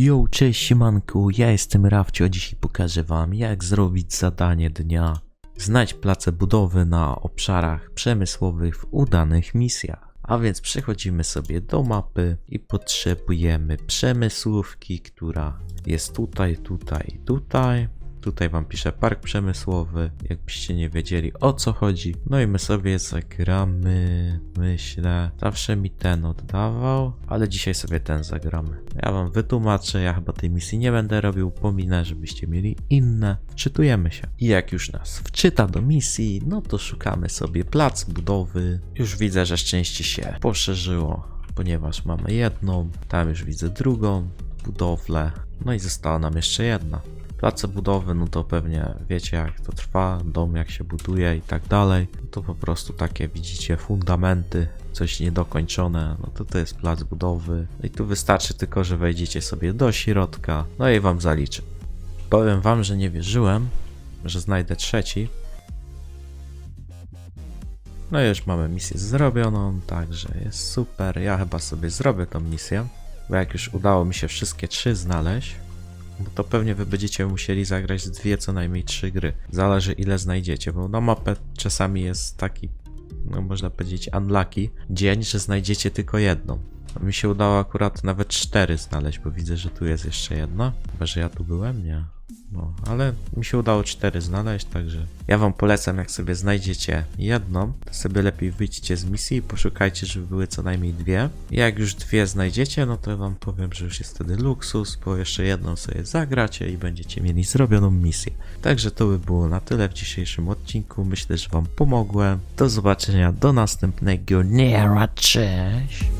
Yo, cześć siemanku, ja jestem Rafcio, a dzisiaj pokażę wam jak zrobić zadanie dnia. Znajdź place budowy na obszarach przemysłowych w udanych misjach. A więc przechodzimy sobie do mapy i potrzebujemy przemysłówki, która jest tutaj, tutaj, tutaj. Tutaj wam piszę park przemysłowy, jakbyście nie wiedzieli o co chodzi. No i my sobie zagramy, myślę. Zawsze mi ten oddawał, ale dzisiaj sobie ten zagramy. Ja wam wytłumaczę, ja chyba tej misji nie będę robił, pominę, żebyście mieli inne. Wczytujemy się. I jak już nas wczyta do misji, no to szukamy sobie plac budowy. Już widzę, że szczęście się poszerzyło, ponieważ mamy jedną, tam już widzę drugą budowlę. No i została nam jeszcze jedna. Place budowy, no to pewnie wiecie jak to trwa, dom jak się buduje i tak dalej. To po prostu takie widzicie fundamenty, coś niedokończone, no to to jest plac budowy. No i tu wystarczy tylko, że wejdziecie sobie do środka, no i wam zaliczę. Powiem wam, że nie wierzyłem, że znajdę trzeci. No i już mamy misję zrobioną, także jest super. Ja chyba sobie zrobię tą misję, bo jak już udało mi się wszystkie trzy znaleźć, bo to pewnie wy będziecie musieli zagrać z dwie, co najmniej trzy gry. Zależy ile znajdziecie, bo na mapę czasami jest taki, no można powiedzieć, unlucky dzień, że znajdziecie tylko jedną. Mi się udało akurat nawet cztery znaleźć, bo widzę, że tu jest jeszcze jedna. Chyba, że ja tu byłem? Nie. No, ale mi się udało cztery znaleźć, także ja wam polecam, jak sobie znajdziecie jedną, to sobie lepiej wyjdźcie z misji i poszukajcie, żeby były co najmniej dwie. Jak już dwie znajdziecie, no to wam powiem, że już jest wtedy luksus, bo jeszcze jedną sobie zagracie i będziecie mieli zrobioną misję. Także to by było na tyle w dzisiejszym odcinku. Myślę, że wam pomogłem. Do zobaczenia, do następnego. Nie, cześć!